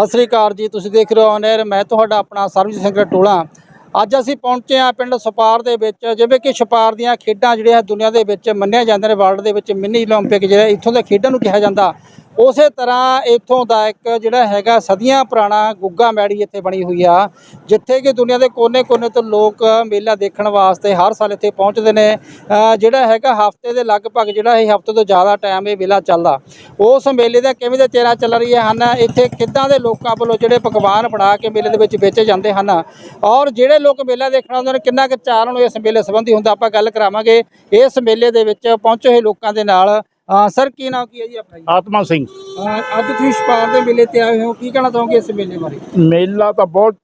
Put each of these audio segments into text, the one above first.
ਸਤਿ ਸ੍ਰੀ ਅਕਾਲ ਜੀ ਤੁਸੀਂ ਦੇਖ ਰਹੇ ਹੋ ਔਨਰ ਮੈਂ ਤੁਹਾਡਾ ਆਪਣਾ ਸਰਬਜੀਤ ਸਿੰਘ ਟੋਲਾ ਅੱਜ ਅਸੀਂ ਪਹੁੰਚੇ ਹਾਂ ਪਿੰਡ ਸਪਾਰ ਦੇ ਵਿੱਚ ਜਿਵੇਂ ਕਿ ਛਪਾਰ ਦੀਆਂ ਖੇਡਾਂ ਜਿਹੜੀਆਂ ਦੁਨੀਆ ਦੇ ਵਿੱਚ ਮੰਨਿਆ ਜਾਂਦੇ ਨੇ ਵਰਲਡ ਦੇ ਵਿੱਚ ਮਿੰਨੀ 올림픽 ਜਿਹੜਾ ਇੱਥੋਂ ਦੇ ਖੇਡਾਂ ਨੂੰ ਕਿਹਾ ਜਾਂਦਾ ਉਸੇ ਤਰ੍ਹਾਂ ਇੱਥੋਂ ਦਾ ਇੱਕ ਜਿਹੜਾ ਹੈਗਾ ਸਦੀਆਂ ਪੁਰਾਣਾ ਗੁੱਗਾ ਮੈੜੀ ਇੱਥੇ ਬਣੀ ਹੋਈ ਆ, ਜਿੱਥੇ ਕਿ ਦੁਨੀਆ ਦੇ ਕੋਨੇ-ਕੋਨੇ ਤੋਂ ਲੋਕ ਮੇਲਾ ਦੇਖਣ ਵਾਸਤੇ ਹਰ ਸਾਲ ਇੱਥੇ ਪਹੁੰਚਦੇ ਨੇ। ਜਿਹੜਾ ਹੈਗਾ ਹਫ਼ਤੇ ਦੇ ਲਗਭਗ ਜਿਹੜਾ ਇਹ ਹਫ਼ਤੇ ਤੋਂ ਜ਼ਿਆਦਾ ਟਾਈਮ ਇਹ ਮੇਲਾ ਚੱਲਦਾ। ਉਸ ਮੇਲੇ ਦਾ ਕਿਵੇਂ ਦੇ ਚਿਹਰਾ ਚੱਲ ਰਹੀਆਂ ਹਨ, ਇੱਥੇ ਕਿੱਦਾਂ ਦੇ ਲੋਕਾਂ ਵੱਲੋਂ ਜਿਹੜੇ ਪਕਵਾਨ ਬਣਾ ਕੇ ਮੇਲੇ ਦੇ ਵਿੱਚ ਵੇਚੇ ਜਾਂਦੇ ਹਨ, ਔਰ ਜਿਹੜੇ ਲੋਕ ਮੇਲਾ ਦੇਖਣ ਆਉਂਦੇ ਨੇ, ਕਿੰਨਾ ਕੁ ਚਾਰ ਨੂੰ ਇਸ ਮੇਲੇ ਸੰਬੰਧੀ ਹੁੰਦਾ ਆਪਾਂ ਗੱਲ ਕਰਾਵਾਂਗੇ। ਇਸ ਮੇਲੇ ਦੇ ਵਿੱਚ ਪਹੁੰਚੇ ਹੋਏ ਲੋਕਾਂ ਦੇ ਨਾਲ ਅ, ਸਰ ਕੀ ਨਾਮ ਕੀ ਹੈ ਜੀ ਆਪਣਾ ਜੀ? ਆਤਮਾ ਸਿੰਘ। ਅੱਜ ਤੁਸੀਂ ਛਪਾਰ ਦੇ ਮੇਲੇ ਤੇ ਆਏ ਹੋ। ਕੀ ਕਹਿਣਾ ਚਾਹੋਗੇ ਇਸ ਮੇਲੇ ਬਾਰੇ? ਮੇਲਾ ਤਾਂ ਬਹੁਤ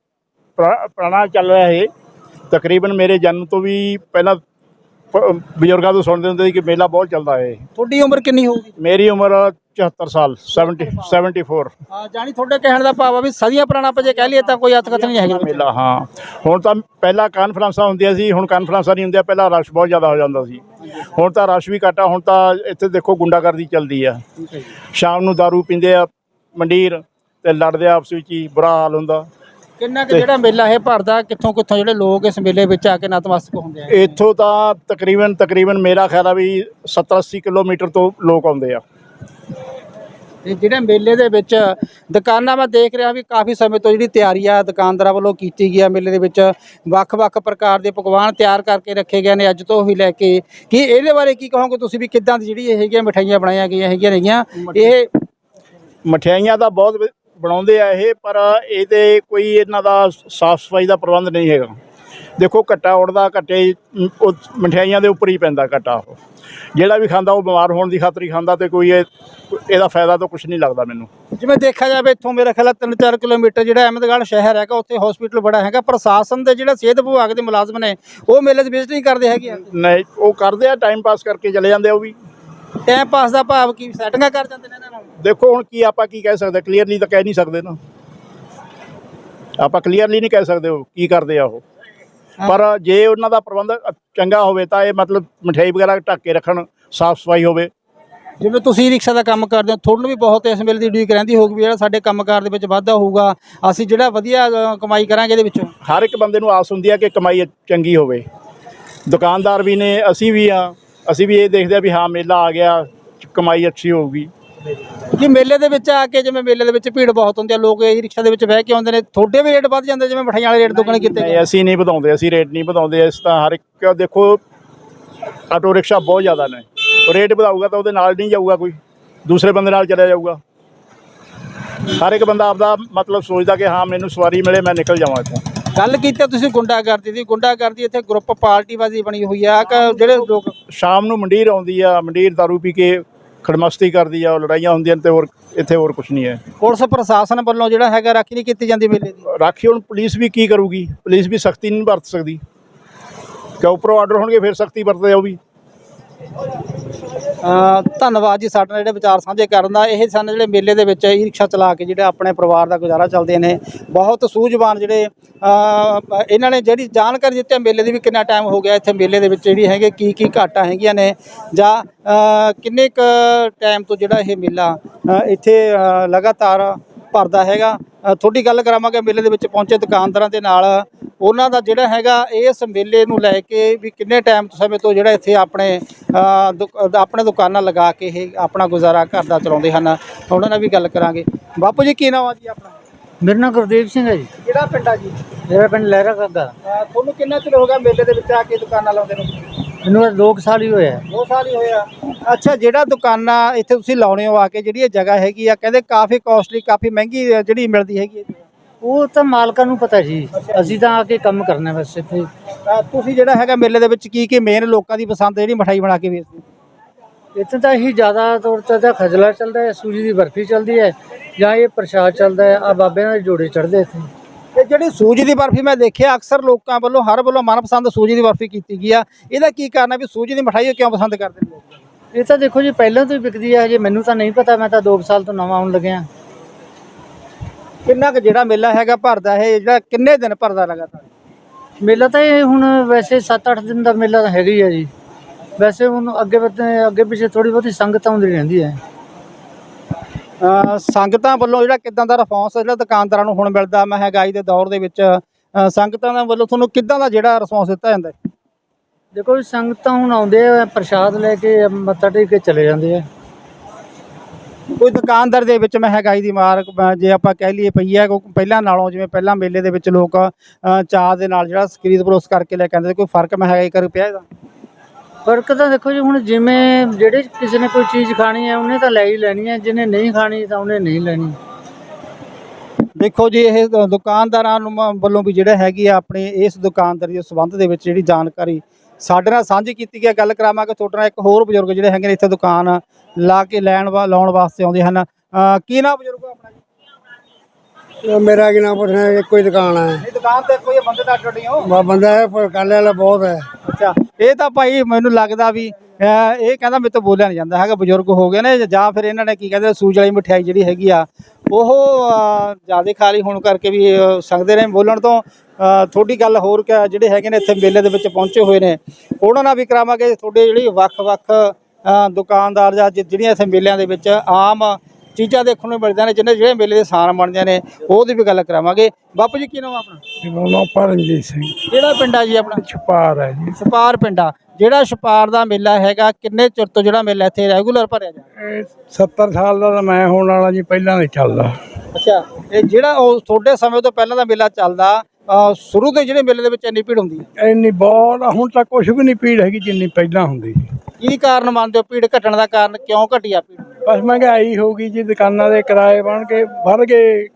ਪੁਰਾ- ਪੁਰਾਣਾ ਚੱਲ ਰਿਹਾ ਹੈ। ਤਕਰੀਬਨ ਮੇਰੇ ਜਨਮ ਤੋਂ ਵੀ ਪਹਿਲਾਂ ਪ- ਬਜ਼ੁਰਗਾਂ ਤੋਂ ਸੁਣਦੇ ਹੁੰਦੇ ਸੀ ਕਿ ਮੇਲਾ ਬਹੁਤ ਚੱਲਦਾ ਹੈ ਤੁਹਾਡੀ ਉਮਰ ਕਿੰਨੀ ਹੋਊਗੀ? ਮੇਰੀ ਉਮਰ 74 ਸਾਲ 70 74 ਅ, ਜਾਣੀ ਤੁਹਾਡੇ ਕਹਿਣ ਦਾ ਭਾਵ ਆ ਵੀ ਸਦੀਆਂ ਪੁਰਾਣਾ ਆਪਾਂ ਜੇ ਕਹਿ ਲਈਏ ਤਾਂ ਕੋਈ ਅਤਕਥ ਨਹੀਂ ਹੈਗੀ। ਮੇਲਾ ਹਾਂ। ਹੁਣ ਤਾਂ ਪਹਿਲਾਂ ਕਾਨਫਰੰਸਾਂ ਹੁੰਦੀਆਂ ਸੀ ਹੁਣ ਕਾਨਫਰੰਸਾਂ ਨਹੀਂ ਹੁੰਦੀਆਂ ਪਹਿਲਾਂ ਰਸ਼ ਬਹੁਤ ਜ਼ਿਆਦਾ ਹੋ ਜਾਂਦਾ ਸੀ। ਹੁਣ ਤਾਂ ਰਸ਼ ਵੀ ਘੱਟ ਹੁਣ ਤਾਂ ਇੱਥੇ ਦੇਖੋ ਗੁੰਡਾਗਰਦੀ ਚੱਲਦੀ ਆ। ਹੈ ਸ਼ਾਮ ਨੂੰ दारू ਪੀਂਦੇ ਆ ਮੰਡੀਰ ਤੇ ਲੜਦੇ ਆ ਆਪਸ ਵਿੱਚ ਹੀ ਬੁਰਾ ਹਾਲ ਹੁੰਦਾ। ਕਿੰਨਾ ਕੁ ਜਿਹੜਾ ਮੇਲਾ ਇਹ ਭਰਦਾ ਕਿੱਥੋਂ ਕਿੱਥੋਂ ਜਿਹੜੇ ਲੋਕ ਇਸ ਮੇਲੇ ਵਿੱਚ ਆ ਕੇ ਨਤਮਸਤਕ ਹੁੰਦੇ ਆ? ਇੱਥੋਂ ਤਾਂ ਤਕਰੀਬਨ ਤਕਰੀਬਨ ਮੇਰਾ ਖਿਆਲ ਆ ਵੀ 70 80 ਕਿਲੋਮੀਟਰ ਤੋਂ ਲੋਕ ਆਉਂਦੇ ਆ। ਤੇ ਜਿਹੜੇ ਮੇਲੇ ਦੇ ਵਿੱਚ ਦੁਕਾਨਾਂ ਮੈਂ ਦੇਖ ਰਿਹਾ ਵੀ ਕਾਫੀ ਸਮੇਂ ਤੋਂ ਜਿਹੜੀ ਤਿਆਰੀ ਆ ਦੁਕਾਨਦਾਰਾਂ ਵੱਲੋਂ ਕੀਤੀ ਗਈ ਆ ਮੇਲੇ ਦੇ ਵਿੱਚ। ਵੱਖ-ਵੱਖ ਪ੍ਰਕਾਰ ਦੇ ਪਕਵਾਨ ਤਿਆਰ ਕਰਕੇ ਰੱਖੇ ਗਏ ਨੇ। ਅੱਜ ਤੋਂ ਹੀ ਲੈ ਕੇ ਕੀ ਇਹਦੇ ਬਾਰੇ ਕੀ ਕਹੋਗੇ ਤੁਸੀਂ ਵੀ ਕਿੱਦਾਂ ਦੀ ਜਿਹੜੀ ਇਹ ਹੈਗੀਆਂ ਮਠਾਈਆਂ ਬਣਾਈਆਂ ਗਈਆਂ ਹੈਗੀਆਂ ਨੇਗੀਆਂ ਇਹ ਮਠਿਆਈਆਂ ਤਾਂ ਬਹੁਤ ਬਣਾਉਂਦੇ ਆ ਇਹ ਪਰ ਇਹ ਤੇ ਕੋਈ ਇਹਨਾਂ ਦਾ ਸਾਫ਼ ਸਫ਼ਾਈ ਦਾ ਪ੍ਰਬੰਧ ਨਹੀਂ ਹੈਗਾ। ਦੇਖੋ ਘੱਟਾ ਉੜਦਾ ਘੱਟੇ ਮਠਿਆਈਆਂ ਦੇ ਉੱਪਰ ਹੀ ਪੈਂਦਾ ਘੱਟਾ ਉਹ। ਜਿਹੜਾ ਵੀ ਖਾਂਦਾ ਉਹ ਬਿਮਾਰ ਹੋਣ ਦੀ ਖਾਤਰ ਖਾਂਦਾ ਤੇ ਕੋਈ ਇਹ ਇਹਦਾ ਫਾਇਦਾ ਤਾਂ ਕੁਝ ਨਹੀਂ ਲੱਗਦਾ ਮੈਨੂੰ। ਜਿਵੇਂ ਦੇਖਿਆ ਜਾਵੇ ਇੱਥੋਂ ਮੇਰੇ ਖਿਆਲ 3-4 ਕਿਲੋਮੀਟਰ ਜਿਹੜਾ ਅਹਿਮਦਗੜ੍ਹ ਸ਼ਹਿਰ ਹੈਗਾ ਉੱਥੇ ਹਸਪੀਟਲ ਬੜਾ ਹੈਗਾ ਪ੍ਰਸ਼ਾਸਨ ਦੇ ਜਿਹੜੇ ਸਿਹਤ ਵਿਭਾਗ ਦੇ ਮੁਲਾਜ਼ਮ ਨੇ ਉਹ ਮੇਲੇ 'ਚ ਵਿਜ਼ਿਟ ਨਹੀਂ ਕਰਦੇ ਹੈਗੇ ਨਹੀਂ ਉਹ ਕਰਦੇ ਆ ਟਾਈਮ ਪਾਸ ਕਰਕੇ ਚਲੇ ਜਾਂਦੇ ਆ ਉਹ ਵੀ। ਟਾਈਮ ਪਾਸ ਦਾ ਭਾਵ ਕੀ? ਸੈਟਿੰਗਾਂ ਕਰ ਜਾਂਦੇ ਨੇ ਇਹਨਾਂ ਨਾਲ ਦੇਖੋ ਹੁਣ ਕੀ ਆਪਾਂ ਕੀ ਕਹਿ ਸਕਦੇ ਕਲੀਅਰਲੀ ਤਾਂ ਕਹਿ ਨਹੀਂ ਸਕਦੇ ਨਾ। ਆਪਾਂ ਕਲੀਅਰਲੀ ਨਹੀਂ ਕਹਿ ਸਕਦੇ ਉਹ ਕੀ ਕਰਦੇ ਆ ਉਹ। ਪਰ ਜੇ ਉਹਨਾਂ ਦਾ ਪ੍ਰਬੰਧ ਚੰਗਾ ਹੋਵੇ ਤਾਂ ਇਹ ਮਤਲਬ ਮਠਿਆਈ ਵਗੈਰਾ ਢੱਕ ਕੇ ਰੱਖਣ ਸਾਫ਼ ਸਫ਼ਾਈ ਹੋਵੇ। ਜਿਵੇਂ ਤੁਸੀਂ ਰਿਕਸ਼ਾ ਦਾ ਕੰਮ ਕਰਦੇ ਹੋ ਤੁਹਾਨੂੰ ਵੀ ਬਹੁਤ ਇਸ ਮੇਲੇ ਦੀ ਉਡੀਕ ਰਹਿੰਦੀ ਹੋਊਗੀ ਜਿਹੜਾ ਸਾਡੇ ਕੰਮਕਾਰ ਦੇ ਵਿੱਚ ਵਾਧਾ ਹੋਊਗਾ ਅਸੀਂ ਜਿਹੜਾ ਵਧੀਆ ਕਮਾਈ ਕਰਾਂਗੇ ਇਹਦੇ ਵਿੱਚੋਂ। ਹਰ ਇੱਕ ਬੰਦੇ ਨੂੰ ਆਸ ਹੁੰਦੀ ਆ ਕਿ ਕਮਾਈ ਚੰਗੀ ਹੋਵੇ। ਦੁਕਾਨਦਾਰ ਵੀ ਨੇ ਅਸੀਂ ਵੀ ਆ। ਅਸੀਂ ਵੀ ਇਹ ਦੇਖਦੇ ਆ ਵੀ ਹਾਂ ਮੇਲਾ ਆ ਗਿਆ ਕਮਾਈ ਅੱਛੀ ਹੋਊਗੀ। ਕਿ ਮੇਲੇ ਦੇ ਵਿੱਚ ਆ ਕੇ ਜਿਵੇਂ ਮੇਲੇ ਦੇ ਵਿੱਚ ਭੀੜ ਬਹੁਤ ਹੁੰਦੀ ਆ ਲੋਕ ਇਹ ਰਿਕਸ਼ਾ ਦੇ ਵਿੱਚ ਬਹਿ ਕੇ ਆਉਂਦੇ ਨੇ। ਤੁਹਾਡੇ ਵੀ ਰੇਟ ਵੱਧ ਜਾਂਦੇ ਜਿਵੇਂ ਮਠਿਆਈਆਂ ਵਾਲੇ ਰੇਟ ਦੁੱਗਣੇ ਕੀਤੇ? ਨਹੀਂ ਅਸੀਂ ਨਹੀਂ ਵਧਾਉਂਦੇ ਅਸੀਂ ਰੇਟ ਨਹੀਂ ਵਧਾਉਂਦੇ ਇਸ ਤਾਂ ਹਰ ਇੱਕ ਦੇਖੋ ਆਟੋ ਰਿਕਸ਼ਾ ਬਹੁਤ ਜ਼ਿਆਦਾ ਨੇ। ਰੇਟ ਵਧਾਊਗਾ ਤਾਂ ਉਹਦੇ ਨਾਲ ਨਹੀਂ ਜਾਊਗਾ ਕੋਈ ਦੂਸਰੇ ਬੰਦੇ ਨਾਲ ਚਲਿਆ ਜਾਊਗਾ। ਹਰ ਇੱਕ ਬੰਦਾ ਆਪਦਾ ਮਤਲਬ ਸੋਚਦਾ ਕਿ ਹਾਂ ਮੈਨੂੰ ਸਵਾਰੀ ਮਿਲੇ ਮੈਂ ਨਿਕਲ ਜਾਵਾਂ ਇੱਥੋਂ। ਗੱਲ ਕੀਤੀ ਤੁਸੀਂ ਗੁੰਡਾਗਰਦੀ ਦੀ। ਗੁੰਡਾਗਰਦੀ ਇੱਥੇ ਗਰੁੱਪ ਪਾਰਟੀਬਾਜ਼ੀ ਬਣੀ ਹੋਈ ਆ ਕਿ ਜਿਹੜੇ ਲੋਕ ਸ਼ਾਮ ਨੂੰ ਮੰਡੀਰ ਆਉਂਦੀ ਆ ਮੰਡੀਰ ਦਾਰੂ ਪੀ ਕੇ ਖੜਮਸਤੀ ਕਰਦੀ ਆ ਉਹ ਲੜਾਈਆਂ ਹੁੰਦੀਆਂ ਨੇ ਤੇ ਹੋਰ ਇੱਥੇ ਹੋਰ ਕੁਝ ਨਹੀਂ ਹੈ। ਪੁਲਿਸ ਪ੍ਰਸ਼ਾਸਨ ਵੱਲੋਂ ਜਿਹੜਾ ਹੈਗਾ ਰਾਖੀ ਨਹੀਂ ਕੀਤੀ ਜਾਂਦੀ ਮੇਲੇ ਦੀ? ਰਾਖੀ ਹੁਣ ਪੁਲਿਸ ਵੀ ਕੀ ਕਰੂਗੀ? ਪੁਲਿਸ ਵੀ ਸਖਤੀ ਨਹੀਂ ਵਰਤ ਸਕਦੀ। ਕਿ ਉੱਪਰੋਂ ਆਰਡਰ ਹੋਣਗੇ ਫਿਰ ਸਖਤੀ ਵਰਤਦੇ ਆ ਉਹ ਵੀ। ਧੰਨਵਾਦ ਜੀ ਸਾਡੇ ਨਾਲ ਜਿਹੜੇ ਵਿਚਾਰ ਸਾਂਝੇ ਕਰਨ ਦਾ। ਇਹ ਸਨ ਜਿਹੜੇ ਮੇਲੇ ਦੇ ਵਿੱਚ ਈ ਰਿਕਸ਼ਾ ਚਲਾ ਕੇ ਜਿਹੜੇ ਆਪਣੇ ਪਰਿਵਾਰ ਦਾ ਗੁਜ਼ਾਰਾ ਚੱਲਦੇ ਨੇ। ਬਹੁਤ ਸੂਝਵਾਨ ਜਿਹੜੇ ਇਹਨਾਂ ਨੇ ਜਿਹੜੀ ਜਾਣਕਾਰੀ ਦਿੱਤੀ ਹੈ ਮੇਲੇ ਦੀ ਵੀ ਕਿੰਨਾ ਟਾਈਮ ਹੋ ਗਿਆ ਇੱਥੇ ਮੇਲੇ ਦੇ ਵਿੱਚ ਜਿਹੜੀ ਹੈਗੇ ਕੀ ਕੀ ਘਾਟਾਂ ਹੈਗੀਆਂ ਨੇ ਜਾਂ ਕਿੰਨੇ ਕ ਟਾਈਮ ਤੋਂ ਜਿਹੜਾ ਇਹ ਮੇਲਾ ਇੱਥੇ ਲਗਾਤਾਰ ਭਰਦਾ ਹੈਗਾ। ਤੁਹਾਡੀ ਗੱਲ ਕਰਾਵਾਂਗੇ, ਮੇਲੇ ਦੇ ਵਿੱਚ ਪਹੁੰਚੇ ਦੁਕਾਨਦਾਰਾਂ ਦੇ ਨਾਲ। ਉਹਨਾਂ ਦਾ ਜਿਹੜਾ ਹੈਗਾ ਇਸ ਮੇਲੇ ਨੂੰ ਲੈ ਕੇ ਵੀ ਕਿੰਨੇ ਟਾਈਮ ਤੋਂ ਸਮੇਂ ਤੋਂ ਜਿਹੜਾ ਇੱਥੇ ਆਪਣੇ ਆਪਣੇ ਦੁਕਾਨਾਂ ਲਗਾ ਕੇ ਇਹ ਆਪਣਾ ਗੁਜ਼ਾਰਾ ਘਰ ਦਾ ਚਲਾਉਂਦੇ ਹਨ। ਉਹਨਾਂ ਨਾਲ ਵੀ ਗੱਲ ਕਰਾਂਗੇ। ਬਾਪੂ ਜੀ ਕੀ ਨਾਮ ਆ ਜੀ ਆਪਣਾ? ਮੇਰਾ ਨਾਮ ਗੁਰਦੀਪ ਸਿੰਘ ਹੈ ਜੀ। ਕਿਹੜਾ ਪਿੰਡ ਆ ਜੀ? ਮੇਰਾ ਪਿੰਡ ਲਹਿਰਾ ਕੱਗਾ ਤੁਹਾਨੂੰ ਕਿੰਨਾ ਚਿਰ ਹੋ ਗਿਆ ਮੇਲੇ ਦੇ ਵਿੱਚ ਆ ਕੇ ਦੁਕਾਨਾਂ ਲਾਉਂਦੇ ਨੂੰ? ਮੈਨੂੰ ਤਾਂ ਦੋ ਕੁ ਸਾਲ ਹੀ ਹੋਇਆ। ਦੋ ਸਾਲ ਹੀ ਹੋਇਆ। ਅੱਛਾ ਜਿਹੜਾ ਦੁਕਾਨਾਂ ਇੱਥੇ ਤੁਸੀਂ ਲਾਉਣੇ ਹੋ ਆ ਕੇ ਜਿਹੜੀ ਇਹ ਜਗ੍ਹਾ ਹੈਗੀ ਆ ਕਹਿੰਦੇ ਕਾਫੀ ਕਾਸਟਲੀ ਕਾਫੀ ਮਹਿੰਗੀ ਜਿਹੜੀ ਮਿਲਦੀ ਹੈਗੀ ਉਹ ਤਾਂ ਮਾਲਕਾਂ ਨੂੰ ਪਤਾ ਜੀ। ਅਸੀਂ ਤਾਂ ਆ ਕੇ ਕੰਮ ਕਰਨਾ ਬਸ ਇੱਥੇ। ਤੁਸੀਂ ਜਿਹੜਾ ਹੈਗਾ ਮੇਲੇ ਦੇ ਵਿੱਚ ਕੀ ਕੀ ਮੇਨ ਲੋਕਾਂ ਦੀ ਪਸੰਦ ਜਿਹੜੀ ਮਠਾਈ ਬਣਾ ਕੇ ਵੇਚਦੇ? ਹੋ? ਇੱਥੇ ਤਾਂ ਇਹੀ ਜ਼ਿਆਦਾ ਤੌਰ ਤੇ ਤਾਂ ਖਜਲਾ ਚੱਲਦਾ ਹੈ ਸੂਜੀ ਦੀ ਬਰਫੀ ਚੱਲਦੀ ਹੈ ਜਾਂ ਇਹ ਪ੍ਰਸ਼ਾਦ ਚੱਲਦਾ ਹੈ ਆ ਬਾਬਿਆਂ ਦੇ ਜੋੜੇ ਚੜਦੇ ਇੱਥੇ। ਇਹ ਜਿਹੜੀ ਸੂਜੀ ਦੀ ਬਰਫੀ ਮੈਂ ਦੇਖਿਆ ਅਕਸਰ ਲੋਕਾਂ ਵੱਲੋਂ ਹਰ ਵੱਲੋਂ ਮਨਪਸੰਦ ਸੂਜੀ ਦੀ ਬਰਫੀ ਕੀਤੀ ਗਈ ਆ। ਇਹਦਾ ਕੀ ਕਾਰਨ ਹੈ ਵੀ ਸੂਜੀ ਦੀ ਮਠਾਈ ਕਿਉਂ ਪਸੰਦ ਕਰਦੇ ਨੇ ਲੋਕ? ਇਹ ਤਾਂ ਦੇਖੋ ਜੀ ਪਹਿਲਾਂ ਤੋਂ ਹੀ ਵਿਕਦੀ ਹੈ ਹਜੇ ਮੈਨੂੰ ਤਾਂ ਨਹੀਂ ਪਤਾ ਮੈਂ ਤਾਂ 2 ਸਾਲ ਤੋਂ ਨਵਾਂ ਆਉਣ ਲੱਗਿਆ। ਕਿੰਨਾ ਕੁ ਜਿਹੜਾ ਮੇਲਾ ਹੈਗਾ ਭਰਦਾ ਇਹ ਜਿਹੜਾ ਕਿੰਨੇ ਦਿਨ ਭਰਦਾ ਲਗਾਤਾਰ? ਮੇਲਾ ਤਾਂ ਇਹ ਹੁਣ ਵੈਸੇ 7-8 ਦਿਨ ਦਾ ਮੇਲਾ ਤਾਂ ਹੈਗਾ ਹੀ ਹੈ ਜੀ। ਵੈਸੇ ਹੁਣ ਅੱਗੇ ਵੱਧ- ਅੱਗੇ ਪਿੱਛੇ ਥੋੜੀ ਬਹੁਤੀ ਸੰਗਤ ਆਉਂਦੀ ਰਹਿੰਦੀ ਹੈ। ਸੰਗਤਾਂ ਵੱਲੋਂ ਜਿਹੜਾ ਕਿਦਾਂ ਦਾ ਰਿਸਪੌਂਸ ਜਿਹੜਾ ਦੁਕਾਨਦਾਰਾਂ ਨੂੰ ਹੁਣ ਮਿਲਦਾ ਮਹਿੰਗਾਈ ਦੇ ਦੌਰ ਦੇ ਵਿੱਚ ਸੰਗਤਾਂ ਦਾ ਵੱਲੋਂ ਤੁਹਾਨੂੰ ਕਿਦਾਂ ਦਾ ਜਿਹੜਾ ਰਿਸਪੌਂਸ ਦਿੱਤਾ ਜਾਂਦਾ ਹੈ? ਦੇਖੋ ਜੀ, ਸੰਗਤਾਂ ਹੁਣ ਆਉਂਦੇ ਆ ਪ੍ਰਸ਼ਾਦ ਲੈ ਕੇ ਮੱਥਾ ਟੇਕ ਕੇ ਚਲੇ ਜਾਂਦੇ ਆ। ਕੋਈ ਦੁਕਾਨਦਾਰ ਦੇ ਵਿੱਚ ਮਹਿੰਗਾਈ ਦੀ ਮਾਰ ਜੇ ਆਪਾਂ ਕਹਿ ਲਈਏ ਪਈ ਹੈ ਕੋਈ ਪਹਿਲਾਂ ਨਾਲੋਂ ਜਿਵੇਂ ਪਹਿਲਾਂ ਮੇਲੇ ਦੇ ਵਿੱਚ ਲੋਕ ਚਾਹ ਦੇ ਨਾਲ ਜਿਹੜਾ ਖਰੀਦ ਪਰੋਸ ਕਰਕੇ ਲੈ ਕੇ ਆਉਂਦੇ ਕੋਈ ਫ਼ਰਕ ਮਹਿੰਗਾਈ ਕਰ ਪਿਆ ਇਹਦਾ? ਫ਼ਰਕ ਤਾਂ ਦੇਖੋ ਜੀ ਹੁਣ ਜਿਵੇਂ ਜਿਹੜੇ ਕਿਸੇ ਨੇ ਕੋਈ ਚੀਜ਼ ਖਾਣੀ ਹੈ ਉਹਨੇ ਤਾਂ ਲੈ ਹੀ ਲੈਣੀ ਹੈ ਜਿਹਨੇ ਨਹੀਂ ਖਾਣੀ ਤਾਂ ਉਹਨੇ ਨਹੀਂ ਲੈਣੀ। ਦੇਖੋ ਜੀ ਇਹ ਦੁਕਾਨਦਾਰਾਂ ਨੂੰ ਵੱਲੋਂ ਵੀ ਜਿਹੜਾ ਹੈਗੀ ਆ ਆਪਣੇ ਇਸ ਦੁਕਾਨਦਾਰੀ ਦੇ ਸੰਬੰਧ ਦੇ ਵਿੱਚ ਜਿਹੜੀ ਜਾਣਕਾਰੀ ਸਾਡੇ ਨਾਲ ਸਾਂਝੀ ਕੀਤੀ ਹੈ। ਗੱਲ ਕਰਾਵਾਂਗੇ ਤੁਹਾਡੇ ਨਾਲ ਇੱਕ ਹੋਰ ਬਜ਼ੁਰਗ ਜਿਹੜੇ ਹੈਗੇ ਨੇ ਇੱਥੇ ਦੁਕਾਨ ਲਾ ਕੇ ਲੈਣ ਵਾ ਲਾਉਣ ਵਾਸਤੇ ਆਉਂਦੇ ਹਨ। ਕੀ ਨਾਮ ਬਜ਼ੁਰਗ ਆਪਣਾ ਜੀ? ਮੇਰਾ ਕੀ ਨਾਮ ਪੁੱਛਣਾ ਇੱਕੋ ਹੀ ਦੁਕਾਨ ਹੈ ਇਹ ਦੁਕਾਨ ਤੇ ਕੋਈ ਬੰਦੇ ਦਾ ਨਹੀਂ ਹੋ? ਬਾ ਬੰਦਾ ਹੈ ਪਰ ਕਾਲੇ ਵਾਲਾ ਬਹੁਤ ਹੈ। ਅੱਛਾ ਇਹ ਤਾਂ ਭਾਈ ਮੈਨੂੰ ਲੱਗਦਾ ਵੀ ਅਹ ਇਹ ਕਹਿੰਦਾ ਮੇਰੇ ਤੋਂ ਬੋਲਿਆ ਨਹੀਂ ਜਾਂਦਾ ਹੈਗਾ ਬਜ਼ੁਰਗ ਹੋ ਗਏ ਨੇ ਜਾਂ ਫਿਰ ਇਹਨਾਂ ਨੇ ਕੀ ਕਹਿੰਦੇ ਸੂਜ ਵਾਲੀ ਮਠਿਆਈ ਜਿਹੜੀ ਹੈਗੀ ਆ ਉਹ ਜ਼ਿਆਦਾ ਖਾਲੀ ਹੋਣ ਕਰਕੇ ਵੀ ਸੰਗਦੇ ਨੇ ਬੋਲਣ ਤੋਂ ਤੁਹਾਡੀ ਗੱਲ ਹੋਰ ਜਿਹੜੇ ਹੈਗੇ ਨੇ ਇੱਥੇ ਮੇਲੇ ਦੇ ਵਿੱਚ ਪਹੁੰਚੇ ਹੋਏ ਨੇ ਉਹਨਾਂ ਨਾਲ ਵੀ ਕਰਾਵਾਂਗੇ ਤੁਹਾਡੇ ਜਿਹੜੀ ਵੱਖ-ਵੱਖ ਦੁਕਾਨਦਾਰ ਜਾਂ ਜਿਹੜੀਆਂ ਇੱਥੇ ਮੇਲਿਆਂ ਦੇ ਵਿੱਚ ਆਮ ਚੀਜ਼ਾਂ ਦੇਖਣ ਨੂੰ ਮਿਲਦੀਆਂ ਨੇ ਜਿਹਨੇ ਜਿਹੜੇ ਮੇਲੇ ਦੇ ਸਾਨ ਬਣਦੇ ਨੇ ਉਹਦੀ ਵੀ ਗੱਲ ਕਰਾਵਾਂਗੇ। ਬਾਪੂ ਜੀ ਕੀ ਨਾਮ ਆਪਣਾ? ਮੇਰਾ ਨਾਮ ਪਰਮਜੀਤ ਸਿੰਘ। ਕਿਹੜਾ ਪਿੰਡ ਆ ਜੀ ਆਪਣਾ? ਛਪਾਰ ਹੈ ਜੀ। ਛਪਾਰ ਪਿੰਡਾ ਜਿਹੜਾ ਛਪਾਰ ਦਾ ਮੇਲਾ ਹੈਗਾ ਕਿੰਨੇ ਚਿਰ ਤੋਂ ਜਿਹੜਾ ਮੇਲਾ ਇੱਥੇ ਰੈਗੂਲਰ ਭਰਿਆ ਜਾਂਦਾ ਇਹ 70 ਸਾਲ ਦਾ ਤਾਂ ਮੈਂ ਹੋਣ ਵਾਲਾ ਜੀ ਪਹਿਲਾਂ ਦੇ ਚੱਲਦਾ। ਅੱਛਾ ਇਹ ਜਿਹੜਾ ਉਹ ਤੁਹਾਡੇ ਸਮੇਂ ਤੋਂ ਪਹਿਲਾਂ ਦਾ ਮੇਲਾ ਚੱਲਦਾ ਅਹ ਸ਼ੁਰੂ ਤੋਂ ਹੀ ਜਿਹੜੇ ਮੇਲੇ ਦੇ ਵਿੱਚ ਇੰਨੀ ਭੀੜ ਹੁੰਦੀ ਹੈ? ਇੰਨੀ ਬਹੁਤ ਹੁਣ ਤਾਂ ਕੁਝ ਵੀ ਨਹੀਂ ਪੀੜ ਹੈਗੀ ਜਿੰਨੀ ਪਹਿਲਾਂ ਹੁੰਦੀ ਸੀ। ਕੀ ਕਾਰਨ ਮੰਨਦੇ ਹੋ ਭੀੜ ਘਟਣ ਦਾ ਕਾਰਨ? ਕਿਉਂ ਘਟੀ ਆ ਭੀੜ? ਬਸ ਮਹਿੰਗਾਈ ਹੋ ਗਈ ਜੀ ਦੁਕਾਨਾਂ ਦੇ ਕਿਰਾਏ ਬਣ ਕੇ ਵੱਧ ਗਏ।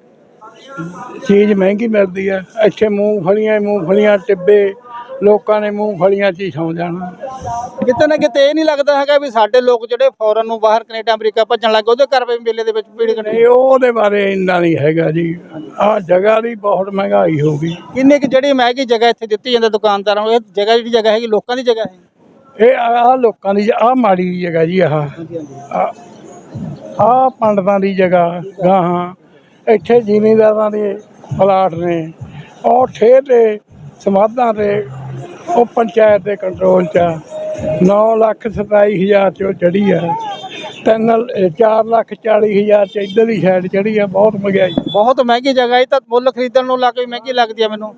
ਚੀਜ਼ ਮਹਿੰਗੀ ਮਿਲਦੀ ਹੈ। ਇੱਥੇ ਮੂੰਗਫਲੀਆਂ ਹੀ ਮੂੰਗਫਲੀਆਂ ਟਿੱਬੇ ਲੋਕਾਂ ਨੇ ਮੂੰਗਫਲੀਆਂ 'ਚ ਹੀ ਸੌਂ ਜਾਣਾ। ਕਿਤੇ ਨਾ ਕਿਤੇ ਇਹ ਨਹੀਂ ਲੱਗਦਾ ਹੈਗਾ ਵੀ ਸਾਡੇ ਲੋਕ ਜਿਹੜੇ ਫੌਰਨ ਨੂੰ ਬਾਹਰ ਕੈਨੇਡਾ ਅਮਰੀਕਾ ਭੱਜਣ ਲੱਗੇ ਉਹਦੇ ਵੀ ਮੇਲੇ ਦੇ ਵਿੱਚ ਭੀੜ ਨਹੀਂ ਉਹਦੇ ਬਾਰੇ ਇੰਨਾ ਨਹੀਂ ਹੈਗਾ ਜੀ। ਆਹ ਜਗ੍ਹਾ ਦੀ ਬਹੁਤ ਮਹਿੰਗਾਈ ਹੋ ਗਈ। ਕਿੰਨੇ ਕਿ ਜਿਹੜੀ ਮਹਿੰਗੀ ਜਗ੍ਹਾ ਇੱਥੇ ਦਿੱਤੀ ਜਾਂਦੀ ਦੁਕਾਨਦਾਰਾਂ ਨੂੰ ਇਹ ਜਗ੍ਹਾ ਜਿਹੜੀ ਜਗ੍ਹਾ ਹੈਗੀ ਲੋਕਾਂ ਦੀ ਜਗ੍ਹਾ ਹੈ ਇਹ ਆਹ ਲੋਕਾਂ ਦੀ ਆਹ ਮਾੜੀ ਜਗ੍ਹਾ ਜੀ ਆਹ। ਆਹ ਪੰਡਤਾਂ ਦੀ ਜਗ੍ਹਾ ਗਾਹਾਂ। ਇੱਥੇ ਜ਼ਿਮੀਂਦਾਰਾਂ ਦੇ ਪਲਾਟ ਨੇ ਔਰ ਠੇਰ ਦੇ ਸਮਾਧਾਂ ਤੇ ਉਹ ਪੰਚਾਇਤ ਦੇ ਕੰਟਰੋਲ 'ਚ ਆ। 9 ਲੱਖ 27 ਹਜ਼ਾਰ ਚੋਂ ਚੜੀ ਆ। ਤਿੰਨ 4 ਲੱਖ 40 ਹਜ਼ਾਰ ਚ ਇੱਧਰ ਦੀ ਸਾਈਡ ਚੜੀ ਆ ਬਹੁਤ ਮਹਿੰਗਾਈ। ਬਹੁਤ ਮਹਿੰਗੀ ਜਗ੍ਹਾ ਇਹ ਤਾਂ ਮੁੱਲ ਖਰੀਦਣ ਨੂੰ ਲਾ ਕੇ ਮਹਿੰਗੀ ਲੱਗਦੀ ਆ ਮੈਨੂੰ।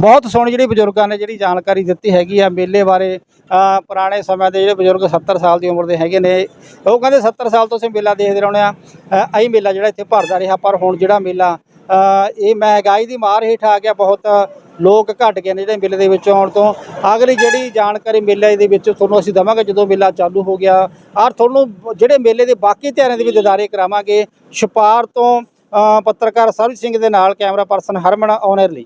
ਬਹੁਤ ਸੋਹਣੀ ਜਿਹੜੀ ਬਜ਼ੁਰਗਾਂ ਨੇ ਜਿਹੜੀ ਜਾਣਕਾਰੀ ਦਿੱਤੀ ਹੈਗੀ ਆ ਮੇਲੇ ਬਾਰੇ ਪੁਰਾਣੇ ਸਮੇਂ ਦੇ ਜਿਹੜੇ ਬਜ਼ੁਰਗ 70 ਸਾਲ ਦੀ ਉਮਰ ਦੇ ਹੈਗੇ ਨੇ ਉਹ ਕਹਿੰਦੇ 70 ਸਾਲ ਤੋਂ ਅਸੀਂ ਮੇਲਾ ਦੇਖਦੇ ਰਹਿੰਦੇ ਆ। ਅ, ਮੇਲਾ ਜਿਹੜਾ ਇੱਥੇ ਭਰਦਾ ਰਿਹਾ ਪਰ ਹੁਣ ਜਿਹੜਾ ਮੇਲਾ ਇਹ ਮਹਿੰਗਾਈ ਦੀ ਮਾਰ ਹੇਠ ਆ ਗਿਆ ਬਹੁਤ। ਲੋਕ ਘਟ ਗਏ ਨੇ ਜਿਹੜੇ ਮੇਲੇ ਦੇ ਵਿੱਚ ਆਉਣ ਤੋਂ। ਅਗਲੀ ਜਿਹੜੀ ਜਾਣਕਾਰੀ ਮੇਲੇ ਦੇ ਵਿੱਚ ਤੁਹਾਨੂੰ ਅਸੀਂ ਦਵਾਂਗੇ, ਜਦੋਂ ਮੇਲਾ ਚਾਲੂ ਹੋ ਗਿਆ। ਔਰ ਤੁਹਾਨੂੰ ਜਿਹੜੇ ਮੇਲੇ ਦੇ ਬਾਕੀ ਤਿਆਰੀਆਂ ਦੇ ਵੀ ਦਿਦਾਰੇ ਕਰਾਵਾਂਗੇ। ਛਪਾਰ ਤੋਂ ਪੱਤਰਕਾਰ ਸਰਵ ਸਿੰਘ ਦੇ ਨਾਲ ਕੈਮਰਾ ਪਰਸਨ ਹਰਮਨ ਔਨਰ ਲਈ।